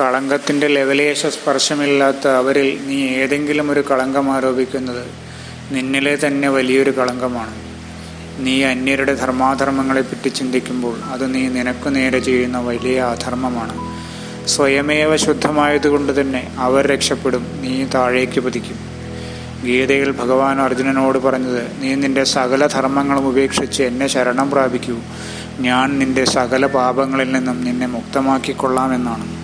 കളങ്കത്തിന്റെ ലെവലേശ സ്പർശമില്ലാത്ത അവരിൽ നീ ഏതെങ്കിലും ഒരു കളങ്കം ആരോപിക്കുന്നത് നിന്നിലെ തന്നെ വലിയൊരു കളങ്കമാണ്. നീ അന്യരുടെ ധർമാധർമ്മങ്ങളെപ്പറ്റി ചിന്തിക്കുമ്പോൾ അത് നീ നിനക്കു നേരെ ചെയ്യുന്ന വലിയ അധർമ്മമാണ്. സ്വയമേവ ശുദ്ധമായതുകൊണ്ട് തന്നെ അവർ രക്ഷപ്പെടും നീ താഴേക്ക് പതിക്കും. ഗീതയിൽ ഭഗവാൻ അർജുനനോട് പറഞ്ഞത് നീ നിന്റെ സകല ധർമ്മങ്ങളും ഉപേക്ഷിച്ച് എന്നെ ശരണം പ്രാപിക്കൂ. ഞാൻ നിന്റെ സകല പാപങ്ങളിൽ നിന്നും നിന്നെ മുക്തമാക്കിക്കൊള്ളാമെന്നാണ്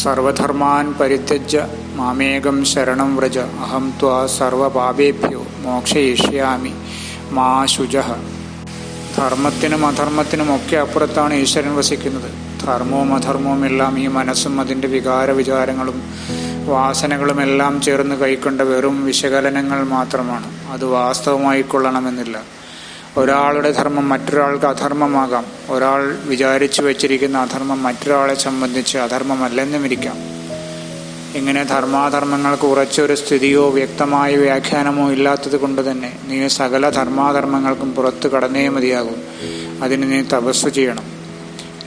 സർവധർമാൻ പരിത്യജ്യ മാമേകം ശരണം വ്രജ. അഹം ത്വാ മോക്ഷയിഷ്യാമി മാ ശുജ ധർമ്മത്തിനും ഒക്കെ അപ്പുറത്താണ് ഈശ്വരൻ വസിക്കുന്നത്. ധർമ്മവും അധർമ്മവും എല്ലാം ഈ മനസ്സും അതിന്റെ വികാര വിചാരങ്ങളും വാസനകളുമെല്ലാം ചേർന്ന് കൈക്കൊണ്ട വെറും വിശകലനങ്ങൾ മാത്രമാണ്. അത് വാസ്തവമായി കൊള്ളണമെന്നില്ല ഒരാളുടെ ധർമ്മം മറ്റൊരാൾക്ക് അധർമ്മമാകാം. ഒരാൾ വിചാരിച്ചു വച്ചിരിക്കുന്ന അധർമ്മം മറ്റൊരാളെ സംബന്ധിച്ച് അധർമ്മമല്ലെന്നും ഇരിക്കാം ഇങ്ങനെ ധർമാധർമ്മങ്ങൾക്ക് ഉറച്ചൊരു സ്ഥിതിയോ വ്യക്തമായ വ്യാഖ്യാനമോ ഇല്ലാത്തത് കൊണ്ട് തന്നെ നീ സകല ധർമാധർമ്മങ്ങൾക്കും പുറത്തു കടന്നേ മതിയാകും. അതിന് നീ തപസ് ചെയ്യണം.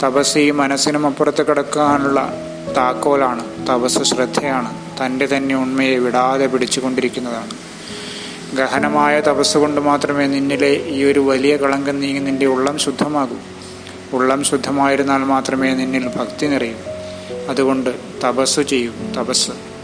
തപസ് ഈ മനസ്സിനും അപ്പുറത്ത് കിടക്കാനുള്ള താക്കോലാണ്. തപസ് ശ്രദ്ധയാണ്. തന്റെ തന്നെ ഉണ്മയെ വിടാതെ പിടിച്ചുകൊണ്ടിരിക്കുന്നതാണ്. ഗഹനമായ തപസ്സുകൊണ്ട് മാത്രമേ നിന്നിലെ ഈ ഒരു വലിയ കളങ്കം നീങ്ങി നിന്റെ ഉള്ളം ശുദ്ധമാകൂ. ഉള്ളം ശുദ്ധമായിരുന്നാൽ മാത്രമേ നിന്നിൽ ഭക്തി നിറയൂ. അതുകൊണ്ട് തപസ് ചെയ്യൂ. തപസ്